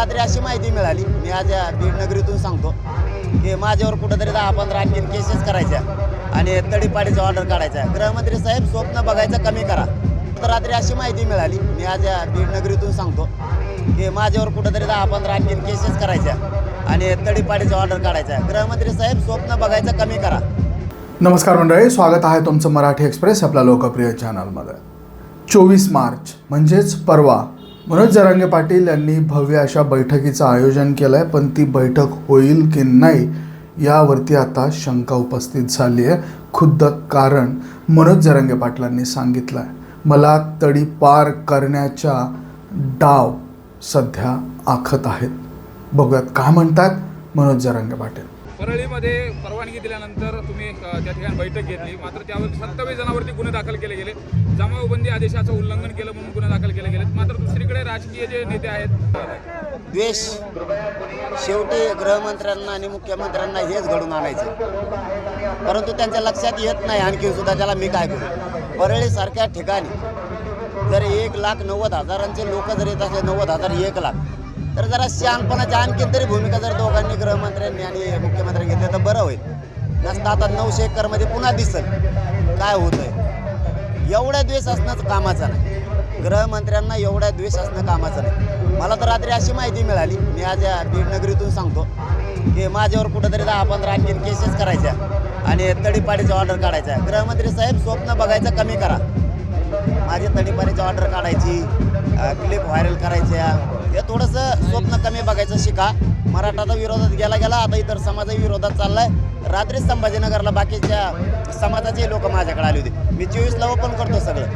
रात्री अशी माहिती मिळाली. मी आज या बीड नगरीतून सांगतो की माझ्यावर कुठंतरी दहा पंधरा आणखीन केसेस करायच्या आणि तडीपाडीचा ऑर्डर काढायचा. गृहमंत्री साहेब स्वप्न बघायचं कमी करा. तर रात्री अशी माहिती मिळाली. मी आज या बीड नगरीतून सांगतो की माझ्यावर कुठंतरी दहा पंधरा आणखीन केसेस करायच्या आणि तडीपाडीचा ऑर्डर काढायचा. गृहमंत्री साहेब स्वप्न बघायचं कमी करा. नमस्कार मंडळी स्वागत आहे तुमचं मराठी एक्सप्रेस आपल्या लोकप्रिय चॅनलमध्ये चोवीस मार्च म्हणजेच परवा मनोज जरांगे पाटील यांनी भव्य अशा बैठकीचं आयोजन केलं आहे पण ती बैठक होईल की नाही यावरती आता शंका उपस्थित झाली आहे. खुद्द कारण मनोज जरांगे पाटलांनी सांगितलं आहे मला तडी पार करण्याच्या डाव सध्या आखत आहेत. बघूयात काय म्हणतात मनोज जरांगे पाटील. परळीमध्ये परवानगी दिल्यानंतर तुम्ही त्या ठिकाणी बैठक घेतली. मात्र त्यावर सत्तावीस जणांवरती गुन्हे दाखल केले गेले. जमावबंदी आदेशाचं उल्लंघन केलं म्हणून गुन्हे दाखल केले गेले मात्र दुसरीकडे राजकीय जे नेते आहेत द्वेष. शेवटी गृहमंत्र्यांना आणि मुख्यमंत्र्यांना हेच घडून आणायचं. परंतु त्यांच्या लक्षात येत नाही आणखी सुद्धा त्याला मी काय करू. परळीसारख्या ठिकाणी जर एक लाख नव्वद हजारांचे लोक जर येत असले नव्वद हजार एक लाख. तर जरा शहाणपणाची आणखी तरी भूमिका जर दोघांनी गृहमंत्र्यांनी आणि मुख्यमंत्र्यांनी घेतली तर बरं होईल. नसतं आता नऊशे एकरमध्ये पुन्हा दिसल. काय होतंय? एवढा द्वेष असणं कामाचं नाही. गृहमंत्र्यांना एवढा द्वेष असणं कामाचं नाही. मला तर रात्री अशी माहिती मिळाली. मी आज या बीड नगरीतून सांगतो की माझ्यावर कुठंतरी दहा पंधरा आणखीन केसेस करायच्या आणि तडीपाडीचा ऑर्डर काढायचा. गृहमंत्री साहेब स्वप्न बघायचं कमी करा. माझी तडीपाडीची ऑर्डर काढायची क्लिप व्हायरल करायच्या. हे थोडंसं स्वप्न कमी बघायचं शिका. मराठाचा विरोधात गेला गेला आता इतर समाजाही विरोधात चाललाय. रात्रीच संभाजीनगरला बाकीच्या समाजाचे लोक माझ्याकडे आले होते. मी चोवीसला ओपन करतो सगळं.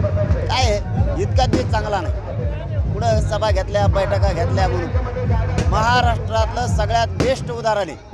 काय आहे इतका दिवस चांगला नाही. पुढं सभा घेतल्या बैठका घेतल्या म्हणून. महाराष्ट्रातलं सगळ्यात बेस्ट उदाहरण आहे.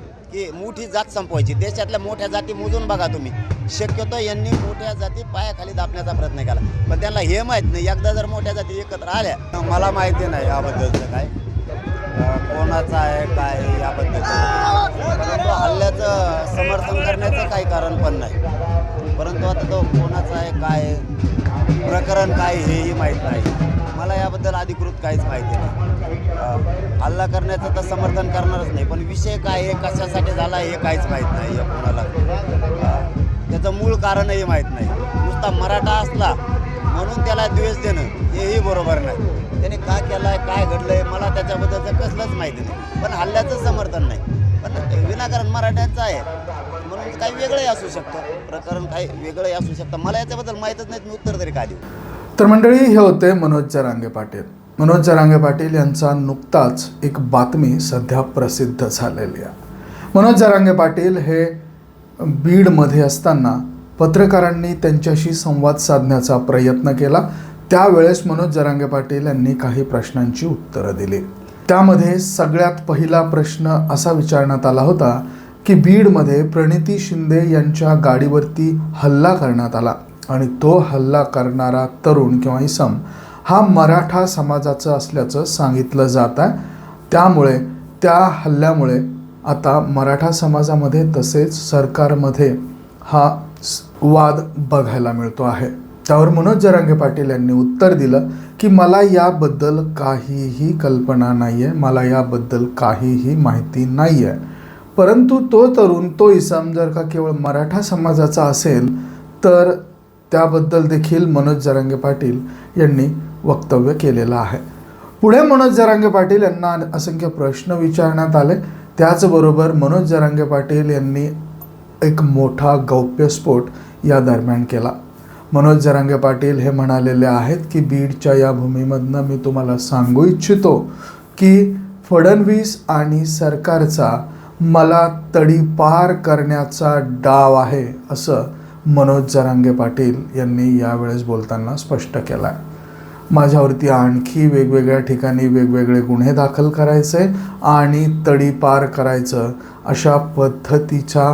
की मोठी जात संपवायची. देशातल्या मोठ्या जाती मोजून बघा तुम्ही. शक्यतो यांनी मोठ्या जाती पायाखाली दाबण्याचा प्रयत्न केला. पण त्यांना हे माहीत नाही. एकदा जर मोठ्या जाती एकत्र आल्या मला माहिती नाही याबद्दलचं काय. कोणाचं आहे काय याबद्दल. परंतु हल्ल्याचं समर्थन करण्याचं काही कारण पण नाही. परंतु आता तो कोणाचा आहे काय प्रकरण काय हेही माहीत नाही. अधिकृत काहीच माहिती नाही. हल्ला करण्याचं तर समर्थन करणारच नाही पण विषय काय आहे कशासाठी झाला हे काहीच माहीत नाही या कोणाला. त्याचं मूळ कारणही माहीत नाही. नुसता मराठा असला म्हणून त्याला द्वेष देणं हेही बरोबर नाही. त्याने का केलाय काय घडलंय मला त्याच्याबद्दलचं कसलंच माहिती नाही. पण हल्ल्याचं समर्थन नाही. पण विनाकारण मराठ्यांचं आहे. म्हणून काही वेगळंही असू शकतं. प्रकरण काही वेगळंही असू शकतं. मला याच्याबद्दल माहीतच नाही मी उत्तर तरी का देऊ? तर मंडळी हे होते मनोज जरांगे पाटील. मनोज जरांगे पाटील यांचा नुकताच एक बातमी सध्या प्रसिद्ध झालेली आहे. मनोज जरांगे पाटील हे बीडमध्ये असताना पत्रकारांनी त्यांच्याशी संवाद साधण्याचा प्रयत्न केला. त्यावेळेस मनोज जरांगे पाटील यांनी काही प्रश्नांची उत्तरं दिली. त्यामध्ये सगळ्यात पहिला प्रश्न असा विचारण्यात आला होता की बीडमध्ये प्रणिती शिंदे यांच्या गाडीवरती हल्ला करण्यात आला आणि तो हल्ला करणारा तरुण किंवा इसम हा मराठा समाजाचं असल्याचं सांगितलं जात आहे. त्यामुळे त्या हल्ल्यामुळे आता मराठा समाजामध्ये तसेच सरकारमध्ये हा स- वाद बघायला मिळतो आहे. त्यावर मनोज जरांगे पाटील यांनी उत्तर दिलं की मला याबद्दल काहीही कल्पना नाही आहे मला याबद्दल काहीही माहिती नाही आहे परंतु तो तरुण तो इसम जर का केवळ मराठा समाजाचा असेल तर त्याबद्दल देखील मनोज जरांगे पाटील यांनी वक्तव्य केलेलं आहे. पुढे मनोज जरांगे पाटील यांना असंख्य प्रश्न विचारण्यात आले. त्याचबरोबर मनोज जरांगे पाटील यांनी एक मोठा गौप्यस्फोट या दरम्यान केला. मनोज जरांगे पाटील हे म्हणालेले आहेत की बीडच्या या भूमीमधनं मी तुम्हाला सांगू इच्छितो की फडणवीस आणि सरकारचा मला तडीपार करण्याचा डाव आहे असं मनोज जरांगे पाटील यांनी यावेळेस बोलताना स्पष्ट केलं आहे माझ्यावरती आणखी वेगवेगळ्या ठिकाणी वेगवेगळे गुन्हे दाखल करायचे आणि तडीपार करायचं. अशा पद्धतीच्या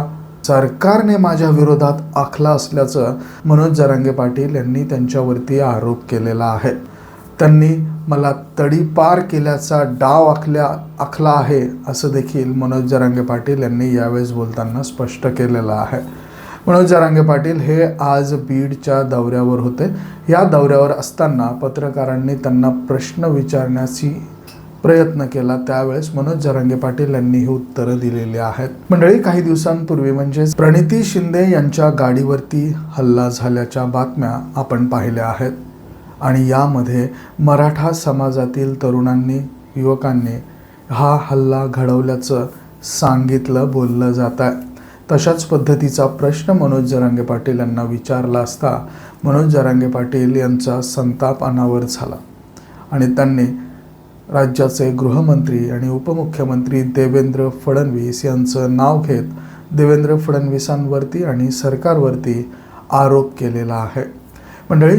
सरकारने माझ्या विरोधात आखला असल्याचं मनोज जरांगे पाटील यांनी त्यांच्यावरती आरोप केलेला आहे. त्यांनी मला तडीपार केल्याचा डाव आखल्या आखला आहे असं देखील मनोज जरांगे पाटील यांनी यावेळेस बोलताना स्पष्ट केलेलं आहे. मनोज जरांगे पाटील हे आज बीडच्या दौऱ्यावर होते. या दौऱ्यावर असताना पत्रकारांनी त्यांना प्रश्न विचारण्याची प्रयत्न केला. त्यावेळेस मनोज जरांगे पाटील यांनी ही उत्तरं दिलेली आहेत. मंडळी काही दिवसांपूर्वी म्हणजेच प्रणिती शिंदे यांच्या गाडीवरती हल्ला झाल्याच्या बातम्या आपण पाहिल्या आहेत. आणि यामध्ये मराठा समाजातील तरुणांनी युवकांनी हा हल्ला घडवल्याचं सांगितलं बोललं जात आहे तशाच पद्धतीचा प्रश्न मनोज जरांगे पाटील यांना विचारला असता मनोज जरांगे पाटील यांचा संताप अनावर झाला आणि त्यांनी राज्याचे गृहमंत्री आणि उपमुख्यमंत्री देवेंद्र फडणवीस यांचं नाव घेत देवेंद्र फडणवीसांवरती आणि सरकारवरती आरोप केलेला आहे. मंडळी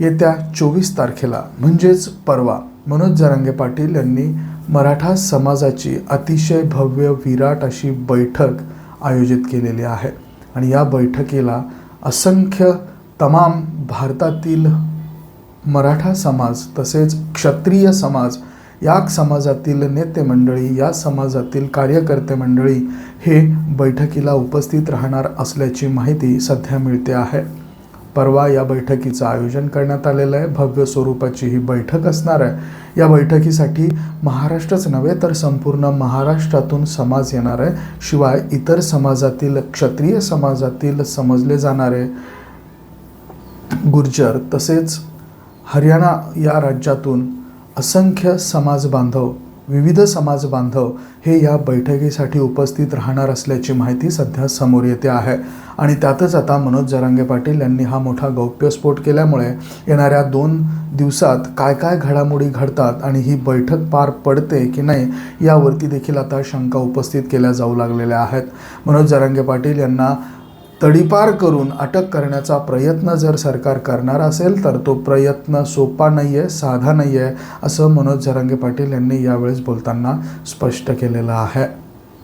येत्या चोवीस तारखेला म्हणजेच परवा मनोज जरांगे पाटील यांनी मराठा समाजाची अतिशय भव्य विराट अशी बैठक आयोजित केलेली आहे. आणि या बैठकीला असंख्य तमाम भारतातील मराठा समाज तसेच क्षत्रिय समाज या समाजातील नेते मंडळी या समाजातील कार्यकर्ते मंडळी हे बैठकीला उपस्थित राहणार असल्याची माहिती सध्या मिळते आहे. परवा या बैठकीचं आयोजन करण्यात आलेलं आहे. भव्य स्वरूपाची ही बैठक असणार आहे. या बैठकीसाठी महाराष्ट्रच नव्हे तर संपूर्ण महाराष्ट्रातून समाज येणार आहे. शिवाय इतर समाजातील क्षत्रिय समाजातील समजले जाणारे गुर्जर तसेच हरियाणा या राज्यातून असंख्य समाज बांधव विविध समाज बांधव हे या बैठकीसाठी उपस्थित राहणार असल्याची माहिती सध्या समोर येते आहे. आणि त्यातच आता मनोज जरांगे पाटील यांनी हा मोठा गौप्यस्फोट केल्यामुळे येणाऱ्या दोन दिवसात काय काय घडामोडी घडतात आणि ही बैठक पार पडते की नाही यावरती देखील आता शंका उपस्थित केल्या जाऊ लागलेल्या आहेत. मनोज जरांगे पाटील यांना तडीपार करून अटक करण्याचा प्रयत्न जर सरकार करणार असेल तर तो प्रयत्न सोपा नाही आहे साधा नाही आहे असं मनोज जरांगे पाटील यांनी यावेळेस बोलताना स्पष्ट केलेलं आहे.